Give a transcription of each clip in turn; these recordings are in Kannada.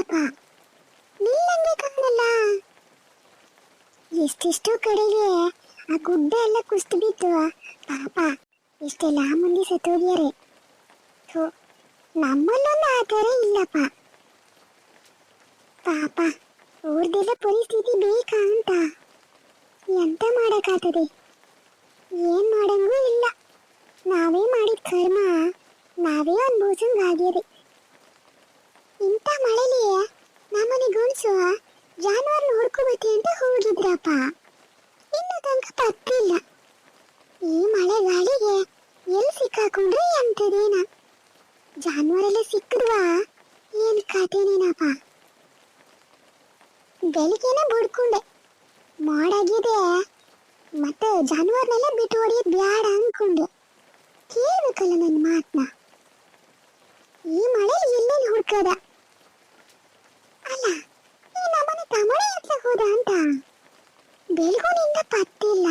ನಿಲ್ಲಪ್ಪ ನಿಲ್ಲಂಗೆ ಕಾಣಲ್ಲ. ಎಷ್ಟೆಷ್ಟೋ ಕಡೆಗೆ ಆ ಗುಡ್ಡ ಎಲ್ಲ ಕುಸ್ತು ಬಿತ್ತು ಪಾಪ ಎಷ್ಟೆಲ್ಲ ಮಂದಿ ಸತ್ತೋಗ್ಯಾರೆ ಥೋ, ನಮ್ಮಲ್ಲೊಂದು ಆ ಥರ ಇಲ್ಲಪ್ಪ. ಪಾಪ, ಅವ್ರದ್ದೆಲ್ಲ ಪರಿಸ್ಥಿತಿ ಬೇಕಾ ಅಂತ. ಎಂತ ಮಾಡೋಕ್ಕಾಗ್ತದೆ? ಏನು ಮಾಡಂಗೂ ಇಲ್ಲ. ನಾವೇ ಮಾಡಿದ ಕರ್ಮ, ನಾವೇ ಅನುಭವಿಸಂಗಾಗ್ಯದೆ. ಇಂಥ ಮಳೆಲಿ ನಮ್ಮನೆ ಗುಣಸು ಜಾನುವಾರು ನೋಡ್ಕೋಬೇಕು ಅಂತ ಹೋಗಿದ್ರಪ್ಪ. ಇನ್ನು ತನಕ ಪತ್ತಿಲ್ಲ ಈ ಮಳೆ ಗಾಳಿಗೆ ಎಲ್ಲಿ ಸಿಕ್ಕಾಕೊಂಡ್ರೆ ಎಂತದೇನ ಜಾನುವಾರೆಲ್ಲ ಸಿಕ್ಕಿದ್ವಾ? ಏನ್ ಕಥೆನೇನಪ್ಪ? ಬೆಳಿಗ್ಗೆನೆ ಬುಡ್ಕೊಂಡೆ. ಮಾಡಾಗಿದೆ. ಮತ್ತೆ ಜಾನುವಾರನೆಲ್ಲ ಬಿಟ್ಟು ಹೊಡಿಯೋದು ಬ್ಯಾಡ ಅನ್ಕೊಂಡೆ. ಕೇಳ್ಬೇಕಲ್ಲ ನನ್ನ ಮಾತನ್ನ ಈ ಮಳೆ ಎಲ್ಲೆಲ್ಲಿ ಹುಡ್ಕದ ಅಲ್ಲ ಈ ನಮ್ಮನೆ ತಮಣೆ ಹತ್ರ ಹೋದ ಅಂತ ಬೆಳಗುನಿಂದ ಪತ್ತಿಲ್ಲ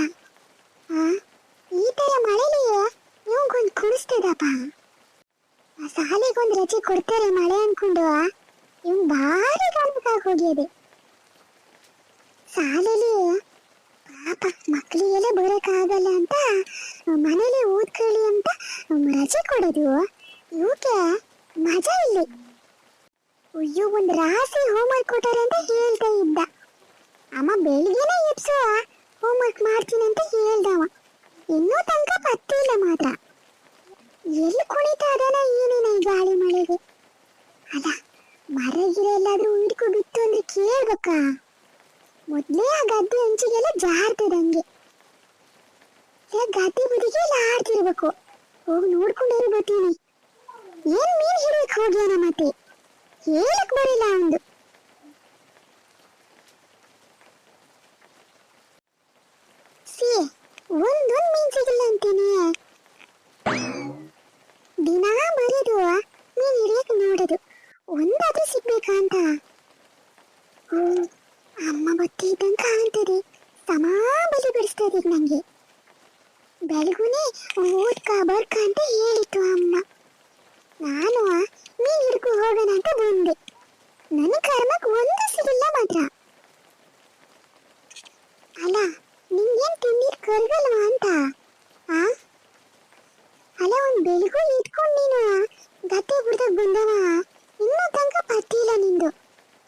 ಆ ಈ ತರ ಮಳೆಲಿ ಇವಂಗೊಂದು ಆ ಸಾಲಿಗೊಂದು ರಜೆ ಕೊಡ್ತಾರೆ ಮಳೆ ಅನ್ಕೊಂಡು ಇವ್ ಭಾರಿ ಗಂಟಕಾಗಿ ಹೋಗ್ಯದೆ ಸಾಲಲ್ಲಿ ಪಾಪ ಮಕ್ಕಳಿಗೆಲ್ಲ ಬರೋಕ್ಕಾಗಲ್ಲ ಅಂತ, ಮನೇಲಿ ಓದ್ಕೊಳ್ಳಿ ಅಂತ ರಜೆ ಕೊಡೋದು. ಇವಕ್ಕೆ ಮಜಾ ಇಲ್ಲಿ. ಅಯ್ಯೋ, ಒಂದು ರಾಸಿ ಹೋಮ್ವರ್ಕ್ ಕೊಟ್ಟಾರೆ ಅಂತ ಹೇಳ್ತಾ ಇದ್ದ. ಅಮ್ಮ ಬೆಳಿಗ್ಗೆನೆ ಎಬ್ಸು ಹೋಮ್ವರ್ಕ್ ಮಾಡ್ತೀನಿ ಅಂತ ಹೇಳ್ದವ. ಇನ್ನೂ ತನಕ ಪತ್ತಿಲ್ಲ ಮಾತ್ರ. ಎಲ್ಲಿ ಕುಣಿತಾ ಅದಾನ? ಏನೇನ ಈ ಗಾಳಿ ಮಳೆಗೆ. ಅದ ಮರ ಗಿರ ಎಲ್ಲಾದ್ರೂ ಹಿಡ್ಕೊ ಬಿತ್ತು ಅಂದ್ರೆ ಕೇಳ್ಬೇಕಾ? ಮೊದ್ಲೇ ಆ ಗದ್ದೆ ಹಂಚಿಗೆಲ್ಲ ಜಾರ್ತದಂಗೆ ಗದ್ದೆ ಬುದಿಗೆ ಎಲ್ಲ ಆಡ್ತಿರ್ಬೇಕು ಹೋಗಿ ನೋಡ್ಕೊಂಡೇ ಬರ್ತೀನಿ? ಏನ್ ಮೀನ್ ಹಿಡಿಯಕ್ ಹೋಗ್ಯಾನ ಮತ್ತೆ? ಹೇಳಕ್ ಬರಿಲ್ಲ ಒಂದು ಸಿ ಒಂದೊಂದ್ ಮೀನ್ ಸಿಗಿಲ್ಲ ಅಂತೀನಿ ದಿನ ಬರೋದು ಮೀನ್ ಹಿಡಿಯಕ್ ನೋಡೋದು ಒಂದಾದ್ರೂ ಸಿಗ್ಬೇಕಾ ಅಂತ ಹ್ಮ್, ಅಮ್ಮ ಬತ್ತಿ ಇದ್ದಂಗೆ ಕಾಣ್ತದೆ ಸಮ ಬಲಿ ಬಿಡಿಸ್ತದೆ ನಂಗೆ ಬೆಳಗುನೆ ಓದ್ಕ ಬರ್ಕ ಅಂತ ಹೇಳಿತ್ತು ಅಮ್ಮ ನಾನು ಮೀನ್ ಹಿಡ್ಕೊ ಹೋಗೋಣ ಅಂತ ಬಂದೆ ನನ್ನ ಕರ್ಮಕ್ ಒಂದು ಸಿಗಿಲ್ಲ ಮಾತ್ರ. ಅಲ್ಲ, ನಿಂಗೇನ್ ತಿಂಡಿ ಕರ್ಗಲ್ವಾ ಅಂತ? ಆ? ಅಲ್ಲ, ಒಂದ್ ಬೆಳಗು ಇಟ್ಕೊಂಡ್ ನೀನು ಗತ್ತೆ ಬುಡ್ದಾಗ ಬಂದವ ಇನ್ನೂ ತನಕ ಪತ್ತಿಲ್ಲ ನಿಂದು.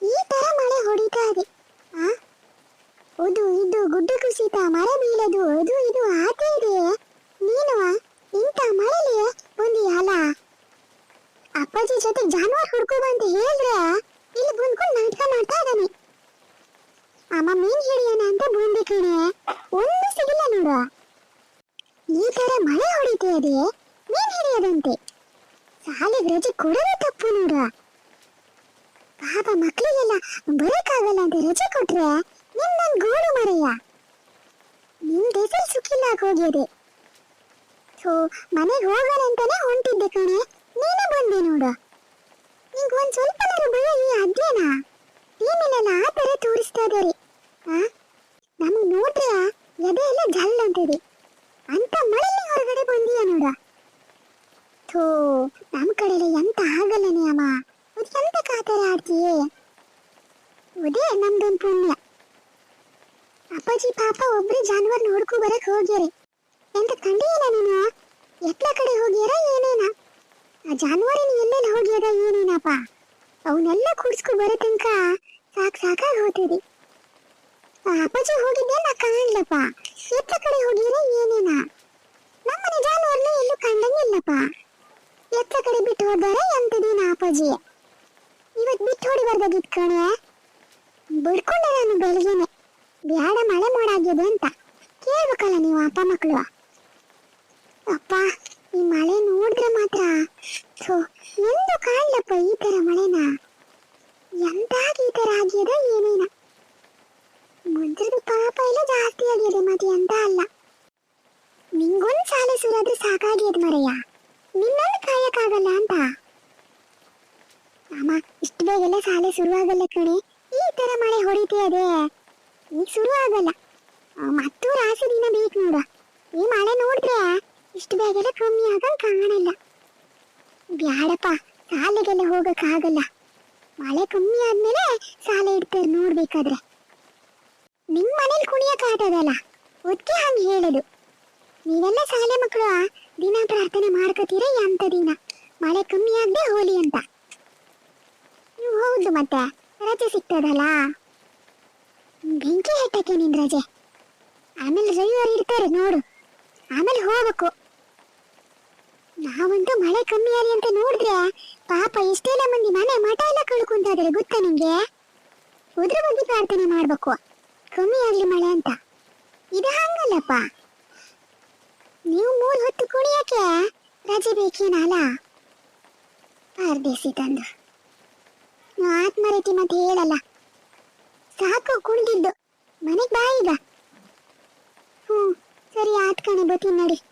ಈ ತರ ಮಳೆ ಹೊಡಿತಾ ಇದೆ. ಆ? ಅದು, ಇದು ಗುಡ್ಡ ಕುಸಿತ, ಮಳೆ ಬೀಳೋದು, ಅದು, ಇದು ಆತ ಇದೆ. ನೀನು, ಇಂಥ ಮಳೆಲಿ ಬಂದಿ ಅಲ್ಲ ಅಪ್ಪಾಜಿ ಜೊತೆ ಜಾನುವಾರು ಹುಡ್ಕೋ ಅಂತ ಇಲ್ಲಿ ಬಂದ್ಕೊಂಡು ನಾಟಕ ಮಾಡ್ತಾ ಇದ್ದಾನೆ ಅಮ್ಮ ಮೀನ್ ಹಿಡಿಯೋಣ ಅಂತ ಬಂದೆ ಕಣೆ ಒಂದು ಸಿಗಿಲ್ಲ ಈ ತರ ಮಳೆ ಹೊಡಿತಾ ಇದೆಯೇ? ನೀನ್ ಹಿಡಿಯದಂತೆ. ಶಾಲೆಗೆ ರಜೆ ಕೊಡೋದು ತಪ್ಪು ನೋಡು. ಪಾಪ ಮಕ್ಕಳಿಗೆಲ್ಲ ಬರೋಕ್ಕಾಗಲ್ಲ ಅಂತ ರಜೆ ಕೊಟ್ರೆ ನಿಮ್ ನನ್ ಗೋಳು ಮರೆಯ. ನಿಮ್ ದೇಸಲ್ ಸುಖಿಲ್ಲ ಹೋಗಿದೆ ಸೊ ಮನೆಗೆ ಹೋಗೋಣ ಅಂತಾನೆ ಹೊಂಟಿದ್ದೆ ಕಣೆ. ನೀನೇ ಬಂದೆ ನೋಡು. ನಿಂಗೆ ಒಂದ್ ಸ್ವಲ್ಪ ಭಯ ಈ ಅದೇನಾ ಏನಿಲ್ಲ ಆ ತರ ತೋರಿಸ್ತಾ ಇದ್ದಾರೆ. ಆ? ಎದೆ ಎಲ್ಲ ಜಲ್ ಅಂತಿದೆ ಅಂತ ಮಳೆ ಹೊರಗಡೆ ಬಂದೀಯ ನೋಡ. ಥೋ ನಮ್ಮ ಕಡೆಯಲ್ಲಿ ಎಂತ ಆಗಲ್ಲನೇ ಅಮ್ಮ ಅದು ಎಂತ ಕಾತರ ಆಡ್ತೀಯೇ. ಅದೇ ನಮ್ದೊಂದು ಪುಣ್ಯ. ಅಪ್ಪಾಜಿ ಪಾಪ ಒಬ್ರು ಜಾನುವಾರು ನೋಡ್ಕೊ ಬರಕ್ ಹೋಗ್ಯಾರೆ. ಎಂತ ಕಂಡಿಯಲ್ಲ ನೀನು? ಎತ್ಲ ಕಡೆ ಹೋಗ್ಯಾರ ಏನೇನ? ಆ ಜಾನುವಾರಿನ ಎಲ್ಲೆಲ್ಲಿ ಹೋಗ್ಯಾರ ಏನೇನಪ್ಪ? ಅವನ್ನೆಲ್ಲ ಕುಡ್ಸ್ಕೊ ಬರೋ ತನಕ ಸಾಕ್ ಸಾಕಾಗಿ ಹೋಗ್ತದೆ. ಅಪ್ಪಾಜಿ ಹೋಗಿದ್ದೆಲ್ಲ ಕಾಣ್ಲಪ್ಪ ಎತ್ತ ಕಡೆ ಹೋಗಿದ್ರೆ ಏನೇನ ನಮ್ಮನೆ ಜಾನುವಾರನ್ನ ಎಲ್ಲೂ ಕಂಡಂಗಿಲ್ಲಪ್ಪ ಎತ್ತ ಕಡೆ ಬಿಟ್ಟು ಹೋದರೆ ಎಂತದೇನ ಅಪ್ಪಾಜಿ ಇವತ್ ಬಿಟ್ಟು ಹೊಡಿ ಬರ್ದಾಗಿತ್ ಕಣೆ ಬಿಡ್ಕೊಂಡೆ ನಾನು ಬೆಳಿಗ್ಗೆನೆ ಬ್ಯಾಡ ಮಳೆ ಮಾಡಾಗಿದೆ ಅಂತ ಕೇಳ್ಬೇಕಲ್ಲ ನೀವು ಅಪ್ಪ ಮಕ್ಕಳು ಅಪ್ಪ ಈ ಮಳೆ ನೋಡಿದ್ರೆ ಮಾತ್ರ ಥು, ಎಂದು ಕಾಣ್ಲಪ್ಪ ಈ ತರ ಮಳೆನ ಎಂತಾಗ ಈ ತರ ಆಗ್ಯದ ಏನೇನ ಮುದ್ರದ ಪಾಪ ಎಲ್ಲ ಜಾಸ್ತಿ ಆಗಿದೆ ಮತ್ತೆ ಎಂತ ಅಲ್ಲ ನಿಂಗೊಂದ್ ಸಾಲೆ ಸುರಾದ್ರೆ ಸಾಕಾಗ್ಯದ ಮರೆಯ. ನಿನ್ನಲ್ಲಿ ಕಾಯಕ್ಕಾಗಲ್ಲ ಅಂತ. ಅಮ್ಮ ಇಷ್ಟು ಬೇಗೆಲ್ಲ ಶಾಲೆ ಶುರುವಾಗಲ್ಲ ಕಣೆ. ಈ ತರ ಮಳೆ ಹೊಡಿತೇ ಅದೇ ಈಗ ಶುರು ಆಗಲ್ಲ ಆ, ಮತ್ತೂ ರಾಸಿ ದಿನ ಬೇಕು ನೋಡು. ಈ ಮಳೆ ನೋಡಿದ್ರೆ ಇಷ್ಟು ಬೇಗೆಲ್ಲ ಕಮ್ಮಿ ಆಗಂಗ್ ಕಾಣಲ್ಲ. ಬ್ಯಾಡಪ್ಪ ಶಾಲೆಗೆಲ್ಲ ಹೋಗಕ್ಕಾಗಲ್ಲ. ಮಳೆ ಕಮ್ಮಿ ಆದ್ಮೇಲೆ ಶಾಲೆ ಇಡ್ತಾರೆ ನೋಡ್ಬೇಕಾದ್ರೆ. ನಿಮ್ಮ ಮನೇಲಿ ಕುಣಿಯಕ್ ಹೇಳೋದು. ನೀವೆಲ್ಲ ಶಾಲೆ ಮಕ್ಕಳು ದಿನ ಪ್ರಾರ್ಥನೆ ಮಾಡ್ಕೋತೀರ ಎಂತ ದಿನ? ಮಳೆ ಕಮ್ಮಿ ಆಗದೆ ಹೋಲಿ ಅಂತ. ನೀವು ಹೌದು ಮತ್ತೆ. ರಜೆ ಸಿಗ್ತದಲ್ಲ? ಬೆಂಕಿ ಹಟ್ಟಕ್ಕೆ ನಿನ್ ರಜೆ. ಆಮೇಲೆ ರವಿವಾರ ಇರ್ತಾರೆ, ನೋಡು. ಆಮೇಲೆ ಹೋಗ್ಬೇಕು. ನಾವಂತೂ ಮಳೆ ಕಮ್ಮಿ ಆಗಲಿ ಅಂತ ನೋಡಿದ್ರೆ ಪಾಪ ಎಷ್ಟೆಲ್ಲ ಮಂದಿ ಮನೆ ಮಠ ಎಲ್ಲ ಕಳ್ಕೊಂತ ಇದಾರೆ ಗೊತ್ತಾ ನಿಂಗೆ? ಉದ್ರ ಬಗ್ಗೆ ಪ್ರಾರ್ಥನೆ ಮಾಡ್ಬೇಕು. ಕಮ್ಮಿ ಆಗ್ಲಿ ಮಳೆ ಅಂತ. ಇದು ಹಂಗಲ್ಲಪ್ಪ. ಹೊತ್ತು ಕುಣಿಯಕ್ಕೆ. ರಜೆ ಬೇಕೇನಲ್ಲ? ಪರದೇಸಿ ತಂದು. ಆತ್ಮರೀತಿ ಮತ್ತೆ ಹೇಳಲ್ಲ. ಸಾಕು ಕುಣಿದಿದ್ದು. ಮನೆಗೆ ಬಾ ಈಗ. ಹ್ಞೂ ಸರಿ ಆತ್ ಕಣೆ ಬತ್ತೀನಿ ನಡಿ.